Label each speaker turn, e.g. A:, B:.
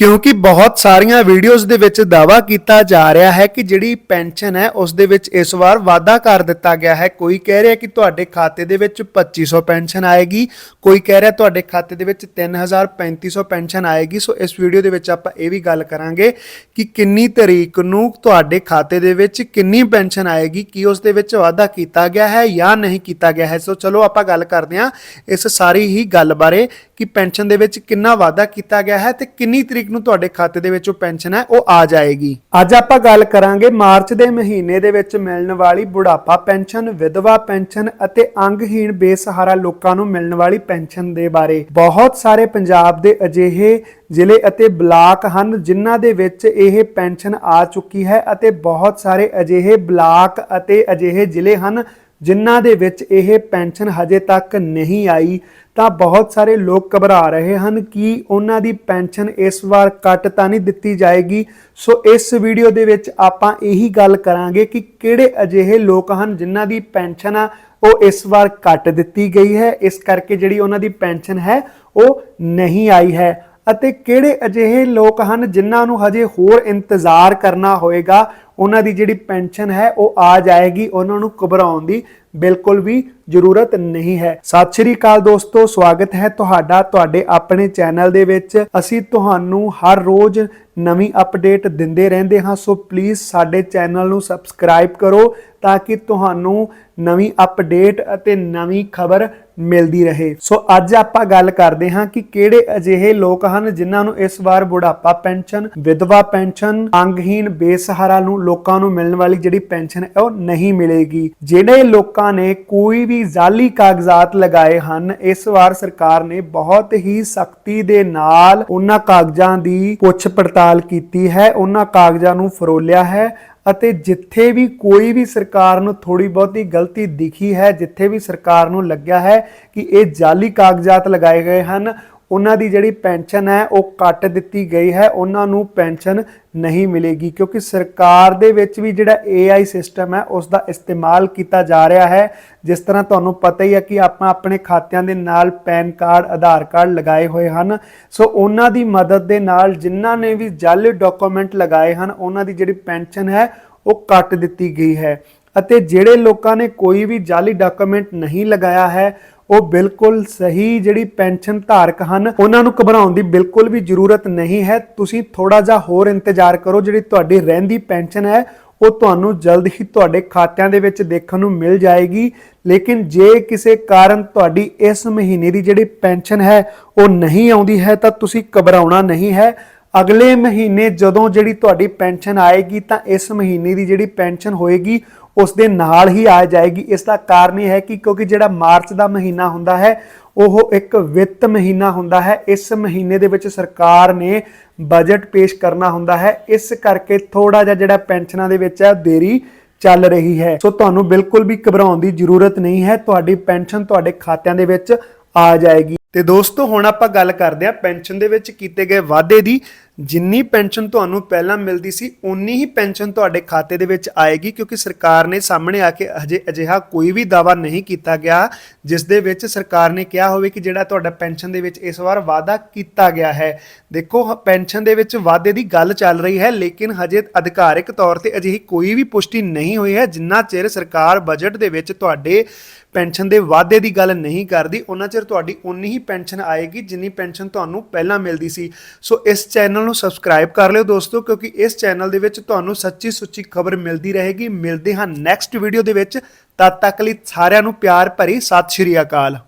A: ਕਿਉਂਕਿ ਬਹੁਤ ਸਾਰੀਆਂ ਵੀਡੀਓਜ਼ ਦੇ ਵਿੱਚ ਦਾਵਾ ਕੀਤਾ ਜਾ ਰਿਹਾ ਹੈ ਕਿ ਜਿਹੜੀ ਪੈਨਸ਼ਨ ਹੈ, ਉਸ ਦੇ ਵਿੱਚ ਇਸ ਵਾਰ ਵਾਅਦਾ ਕਰ ਦਿੱਤਾ ਗਿਆ ਹੈ। ਕੋਈ ਕਹਿ ਰਿਹਾ ਕਿ ਤੁਹਾਡੇ ਖਾਤੇ ਦੇ ਵਿੱਚ 2500 ਪੈਨਸ਼ਨ ਆਏਗੀ, ਕੋਈ ਕਹਿ ਰਿਹਾ ਤੁਹਾਡੇ ਖਾਤੇ ਦੇ ਵਿੱਚ 3000 3500 ਪੈਨਸ਼ਨ ਆਏਗੀ। ਸੋ ਇਸ ਵੀਡੀਓ ਦੇ ਵਿੱਚ ਆਪਾਂ ਇਹ ਵੀ ਗੱਲ ਕਰਾਂਗੇ ਕਿ ਕਿੰਨੀ ਤਰੀਕ ਨੂੰ ਤੁਹਾਡੇ ਖਾਤੇ ਦੇ ਵਿੱਚ ਕਿੰਨੀ ਪੈਨਸ਼ਨ ਆਏਗੀ, ਕੀ ਉਸ ਦੇ ਵਿੱਚ ਵਾਅਦਾ ਕੀਤਾ ਗਿਆ ਹੈ ਜਾਂ ਨਹੀਂ ਕੀਤਾ ਗਿਆ ਹੈ। ਸੋ ਚਲੋ ਆਪਾਂ ਗੱਲ ਕਰਦੇ ਹਾਂ ਇਸ ਸਾਰੀ ਹੀ ਗੱਲ ਬਾਰੇ ਕਿ ਪੈਨਸ਼ਨ ਦੇ ਵਿੱਚ ਕਿੰਨਾ ਵਾਅਦਾ ਕੀਤਾ ਗਿਆ ਹੈ ਤੇ ਕਿੰਨੀ ਤਰੀਕ ਨੂੰ ਤੁਹਾਡੇ ਖਾਤੇ ਦੇ ਵਿੱਚ ਉਹ ਪੈਨਸ਼ਨ ਹੈ, ਉਹ ਆ ਜਾਏਗੀ। ਅੱਜ ਆਪਾਂ ਗੱਲ ਕਰਾਂਗੇ ਮਾਰਚ ਦੇ ਮਹੀਨੇ ਦੇ ਵਿੱਚ ਮਿਲਣ ਵਾਲੀ ਬੁਢਾਪਾ ਪੈਨਸ਼ਨ, ਵਿਧਵਾ ਪੈਨਸ਼ਨ ਅਤੇ ਅੰਗਹੀਣ ਬੇਸਹਾਰਾ ਲੋਕਾਂ ਨੂੰ ਮਿਲਣ ਵਾਲੀ ਪੈਨਸ਼ਨ ਦੇ ਬਾਰੇ। ਬਹੁਤ ਸਾਰੇ ਪੰਜਾਬ ਦੇ ਅਜਿਹੇ ਜ਼ਿਲ੍ਹੇ ਅਤੇ ਬਲਾਕ ਹਨ ਜਿਨ੍ਹਾਂ ਦੇ ਵਿੱਚ ਇਹ ਪੈਨਸ਼ਨ ਆ ਚੁੱਕੀ ਹੈ ਅਤੇ ਬਹੁਤ ਸਾਰੇ ਅਜਿਹੇ ਬਲਾਕ ਅਤੇ ਅਜਿਹੇ ਜ਼ਿਲ੍ਹੇ ਹਨ ਜਿਨ੍ਹਾਂ ਦੇ ਵਿੱਚ ਇਹ ਪੈਨਸ਼ਨ ਹਜੇ ਤੱਕ ਨਹੀਂ ਆਈ, ਤਾਂ ਬਹੁਤ ਸਾਰੇ ਲੋਕ ਘਬਰਾ ਰਹੇ ਹਨ ਕਿ ਉਹਨਾਂ ਦੀ ਪੈਨਸ਼ਨ ਇਸ ਵਾਰ ਕੱਟ ਤਾਂ ਨਹੀਂ ਦਿੱਤੀ ਜਾਏਗੀ। ਸੋ ਇਸ ਵੀਡੀਓ ਦੇ ਵਿੱਚ ਆਪਾਂ ਇਹੀ ਗੱਲ ਕਰਾਂਗੇ ਕਿ ਕਿਹੜੇ ਅਜਿਹੇ ਲੋਕ ਹਨ ਜਿਨ੍ਹਾਂ ਦੀ ਪੈਨਸ਼ਨ ਆ, ਉਹ ਇਸ ਵਾਰ ਕੱਟ ਦਿੱਤੀ ਗਈ ਹੈ। ਇਸ ਕਰਕੇ ਜਿਹੜੀ ਉਹਨਾਂ ਦੀ ਪੈਨਸ਼ਨ ਹੈ, ਉਹ ਨਹੀਂ ਆਈ ਹੈ। ਅਤੇ ਕਿਹੜੇ ਅਜਿਹੇ ਲੋਕ ਹਨ ਜਿਨ੍ਹਾਂ ਨੂੰ ਹਜੇ ਹੋਰ ਇੰਤਜ਼ਾਰ ਕਰਨਾ ਹੋਏਗਾ? ਉਹਨਾਂ ਦੀ ਜਿਹੜੀ ਪੈਨਸ਼ਨ ਹੈ, ਉਹ ਆ ਜਾਏਗੀ, ਉਹਨਾਂ ਨੂੰ ਘਬਰਾਉਣ ਦੀ ਬਿਲਕੁਲ ਵੀ ਜ਼ਰੂਰਤ ਨਹੀਂ ਹੈ। ਸਤਿ ਸ਼੍ਰੀ ਅਕਾਲ ਦੋਸਤੋ, ਸਵਾਗਤ ਹੈ ਤੁਹਾਡਾ ਤੁਹਾਡੇ ਆਪਣੇ ਚੈਨਲ ਦੇ ਵਿੱਚ। ਅਸੀਂ ਤੁਹਾਨੂੰ ਹਰ ਰੋਜ਼ ਨਵੀਂ ਅਪਡੇਟ ਦਿੰਦੇ ਰਹਿੰਦੇ ਹਾਂ, ਸੋ ਪਲੀਜ਼ ਸਾਡੇ ਚੈਨਲ ਨੂੰ ਸਬਸਕ੍ਰਾਈਬ ਕਰੋ ਤਾਂ ਕਿ ਤੁਹਾਨੂੰ ਨਵੀਂ ਅਪਡੇਟ ਅਤੇ ਨਵੀਂ ਖਬਰ ਮਿਲਦੀ ਰਹੇ। ਸੋ ਅੱਜ ਆਪਾਂ ਗੱਲ ਕਰਦੇ ਹਾਂ ਕਿ ਕਿਹੜੇ ਅਜਿਹੇ ਲੋਕ ਹਨ ਜਿਨ੍ਹਾਂ ਨੂੰ ਇਸ ਵਾਰ ਬੁਢਾਪਾ ਪੈਨਸ਼ਨ, ਵਿਧਵਾ ਪੈਨਸ਼ਨ, ਅੰਗਹੀਣ, ਬੇਸਹਾਰਾ ਨੂੰ ਲੋਕਾਂ ਨੂੰ ਮਿਲਣ ਵਾਲੀ ਜਿਹੜੀ ਪੈਨਸ਼ਨ ਹੈ ਉਹ ਨਹੀਂ ਮਿਲੇਗੀ। ਜਿਹੜੇ ਲੋਕਾਂ ਨੇ ਕੋਈ ਵੀ ਜਾਲੀ ਕਾਗਜ਼ਾਤ ਲਗਾਏ ਹਨ। ਇਸ ਵਾਰ ਸਰਕਾਰ ਨੇ ਬਹੁਤ ਹੀ ਸਖਤੀ ਦੇ ਨਾਲ ਉਹਨਾਂ ਕਾਗਜ਼ਾਂ ਦੀ ਪੁੱਛ ਪੜਤਾਲ ਕੀਤੀ ਹੈ। ਉਹਨਾਂ ਕਾਗਜ਼ਾਂ ਨੂੰ ਫਰੋਲਿਆ ਹੈ ਅਤੇ ਜਿੱਥੇ ਵੀ ਕੋਈ ਵੀ ਸਰਕਾਰ ਨੂੰ ਥੋੜੀ ਬਹੁਤੀ ਗਲਤੀ ਦਿਖੀ ਹੈ, ਜਿੱਥੇ ਵੀ ਸਰਕਾਰ ਨੂੰ ਲੱਗਿਆ ਹੈ ਕਿ ਇਹ ਜਾਲੀ ਕਾਗਜ਼ਾਤ ਲਗਾਏ ਗਏ ਹਨ ਉਹਨਾਂ ਦੀ ਜਿਹੜੀ ਪੈਨਸ਼ਨ ਹੈ, ਉਹ ਕੱਟ ਦਿੱਤੀ ਗਈ ਹੈ। ਉਹਨਾਂ ਨੂੰ ਪੈਨਸ਼ਨ ਨਹੀਂ ਮਿਲੇਗੀ ਕਿਉਂਕਿ ਸਰਕਾਰ ਦੇ ਵਿੱਚ ਵੀ ਜਿਹੜਾ AI ਸਿਸਟਮ ਹੈ ਉਸ ਦਾ ਇਸਤੇਮਾਲ ਕੀਤਾ ਜਾ ਰਿਹਾ ਹੈ। ਜਿਸ ਤਰ੍ਹਾਂ ਤੁਹਾਨੂੰ ਪਤਾ ਹੀ ਹੈ ਕਿ ਆਪਾਂ ਆਪਣੇ ਖਾਤਿਆਂ ਦੇ ਨਾਲ ਪੈਨ ਕਾਰਡ, ਆਧਾਰ ਕਾਰਡ ਲਗਾਏ ਹੋਏ ਹਨ। ਸੋ ਉਹਨਾਂ ਦੀ ਮਦਦ ਦੇ ਨਾਲ ਜਿਨ੍ਹਾਂ ਨੇ ਵੀ ਜਾਲੀ ਡਾਕੂਮੈਂਟ ਲਗਾਏ ਹਨ, ਉਹਨਾਂ ਦੀ ਜਿਹੜੀ ਪੈਨਸ਼ਨ ਹੈ, ਉਹ ਕੱਟ ਦਿੱਤੀ ਗਈ ਹੈ। ਅਤੇ ਜਿਹੜੇ ਲੋਕਾਂ ਨੇ ਕੋਈ ਵੀ ਜਾਲੀ ਡਾਕੂਮੈਂਟ ਨਹੀਂ ਲਗਾਇਆ ਹੈ ਉਹ ਬਿਲਕੁਲ ਸਹੀ ਜਿਹੜੀ ਪੈਨਸ਼ਨ ਧਾਰਕ ਹਨ, ਉਹਨਾਂ ਨੂੰ ਘਬਰਾਉਣ ਦੀ ਬਿਲਕੁਲ ਵੀ ਜ਼ਰੂਰਤ ਨਹੀਂ ਹੈ। ਤੁਸੀਂ ਥੋੜਾ ਜਿਹਾ ਹੋਰ ਇੰਤਜ਼ਾਰ ਕਰੋ, ਜਿਹੜੀ ਤੁਹਾਡੀ ਰਹਿੰਦੀ ਪੈਨਸ਼ਨ ਹੈ, ਉਹ ਤੁਹਾਨੂੰ ਜਲਦ ਹੀ ਤੁਹਾਡੇ ਖਾਤਿਆਂ ਦੇ ਵਿੱਚ ਦੇਖਣ ਨੂੰ ਮਿਲ ਜਾਏਗੀ। ਲੇਕਿਨ ਜੇ ਕਿਸੇ ਕਾਰਨ ਤੁਹਾਡੀ ਇਸ ਮਹੀਨੇ ਦੀ ਜਿਹੜੀ ਪੈਨਸ਼ਨ ਹੈ, ਉਹ ਨਹੀਂ ਆਉਂਦੀ ਹੈ, ਤਾਂ ਤੁਸੀਂ ਘਬਰਾਉਣਾ ਨਹੀਂ ਹੈ। ਅਗਲੇ ਮਹੀਨੇ ਜਦੋਂ ਜਿਹੜੀ ਤੁਹਾਡੀ ਪੈਨਸ਼ਨ ਆਏਗੀ, ਤਾਂ ਇਸ ਮਹੀਨੇ ਦੀ ਜਿਹੜੀ ਪੈਨਸ਼ਨ ਹੋਏਗੀ ਉਸ ਦੇ ਨਾਲ ਹੀ ਆ ਜਾਏਗੀ। ਇਸ ਦਾ ਕਾਰਨ ਇਹ ਹੈ ਕਿ ਕਿਉਂਕਿ ਜਿਹੜਾ ਮਾਰਚ ਦਾ ਮਹੀਨਾ ਹੁੰਦਾ ਹੈ, ਉਹ ਇੱਕ ਵਿੱਤ ਮਹੀਨਾ ਹੁੰਦਾ ਹੈ। ਇਸ ਮਹੀਨੇ ਦੇ ਵਿੱਚ ਸਰਕਾਰ ਨੇ ਬਜਟ ਪੇਸ਼ ਕਰਨਾ ਹੁੰਦਾ ਹੈ। ਇਸ ਕਰਕੇ ਥੋੜਾ ਜਿਹਾ ਜਿਹੜਾ ਪੈਨਸ਼ਨਾਂ ਦੇ ਵਿੱਚ ਹੈ, ਦੇਰੀ ਚੱਲ ਰਹੀ ਹੈ। ਸੋ ਤੁਹਾਨੂੰ ਬਿਲਕੁਲ ਵੀ ਘਬਰਾਉਣ ਦੀ ਜ਼ਰੂਰਤ ਨਹੀਂ ਹੈ। ਤੁਹਾਡੀ ਪੈਨਸ਼ਨ ਤੁਹਾਡੇ ਖਾਤਿਆਂ ਦੇ ਵਿੱਚ ਆ ਜਾਏਗੀ। ਤੇ ਦੋਸਤੋ, ਹੁਣ ਆਪਾਂ ਗੱਲ ਕਰਦੇ ਹਾਂ ਪੈਨਸ਼ਨ ਦੇ ਵਿੱਚ ਕੀਤੇ ਗਏ ਵਾਅਦੇ ਦੀ। ਜਿੰਨੀ ਪੈਨਸ਼ਨ ਤੁਹਾਨੂੰ ਪਹਿਲਾਂ ਮਿਲਦੀ ਸੀ ਉਨੀ ਹੀ ਪੈਨਸ਼ਨ ਤੁਹਾਡੇ ਖਾਤੇ ਦੇ ਵਿੱਚ ਆਏਗੀ, ਕਿਉਂਕਿ ਸਰਕਾਰ ਨੇ ਸਾਹਮਣੇ ਆ ਕੇ ਹਜੇ ਅਜਿਹਾ ਕੋਈ ਵੀ ਦਾਵਾ ਨਹੀਂ ਕੀਤਾ ਗਿਆ, ਜਿਸ ਦੇ ਵਿੱਚ ਸਰਕਾਰ ਨੇ ਕਿਹਾ ਹੋਵੇ ਕਿ ਜਿਹੜਾ ਤੁਹਾਡਾ ਪੈਨਸ਼ਨ ਦੇ ਵਿੱਚ ਇਸ ਵਾਰ ਵਾਅਦਾ ਕੀਤਾ ਗਿਆ ਹੈ। ਦੇਖੋ ਪੈਨਸ਼ਨ ਦੇ ਵਿੱਚ ਵਾਅਦੇ ਦੀ ਗੱਲ ਚੱਲ ਰਹੀ ਹੈ, ਲੇਕਿਨ ਹਜੇ ਅਧਿਕਾਰਿਕ ਤੌਰ ਤੇ ਅਜਿਹੀ ਕੋਈ ਵੀ ਪੁਸ਼ਟੀ ਨਹੀਂ ਹੋਈ ਹੈ, ਜਿੰਨਾ ਚਿਰ ਸਰਕਾਰ ਬਜਟ ਦੇ ਵਿੱਚ ਤੁਹਾਡੇ ਪੈਨਸ਼ਨ ਦੇ ਵਾਅਦੇ ਦੀ ਗੱਲ ਨਹੀਂ ਕਰਦੀ, ਉਹਨਾਂ ਚਿਰ ਤੁਹਾਡੀ ਉਨੀ ਹੀ ਪੈਨਸ਼ਨ ਆਏਗੀ ਜਿੰਨੀ ਪੈਨਸ਼ਨ ਤੁਹਾਨੂੰ ਪਹਿਲਾਂ ਮਿਲਦੀ ਸੀ। ਸੋ ਇਸ ਚੈਨਲ ਨੂੰ ਸਬਸਕ੍ਰਾਈਬ ਕਰ ਲਿਓ ਦੋਸਤੋ, ਕਿਉਂਕਿ ਇਸ ਚੈਨਲ ਦੇ ਵਿੱਚ ਤੁਹਾਨੂੰ ਸੱਚੀ ਸੁੱਚੀ ਖਬਰ ਮਿਲਦੀ ਰਹੇਗੀ। ਮਿਲਦੇ ਹਾਂ ਨੈਕਸਟ ਵੀਡੀਓ ਦੇ ਵਿੱਚ। ਤਦ ਤੱਕ ਲਈ ਸਾਰਿਆਂ ਨੂੰ ਪਿਆਰ ਭਰੀ ਸਤਿ ਸ਼੍ਰੀ ਅਕਾਲ।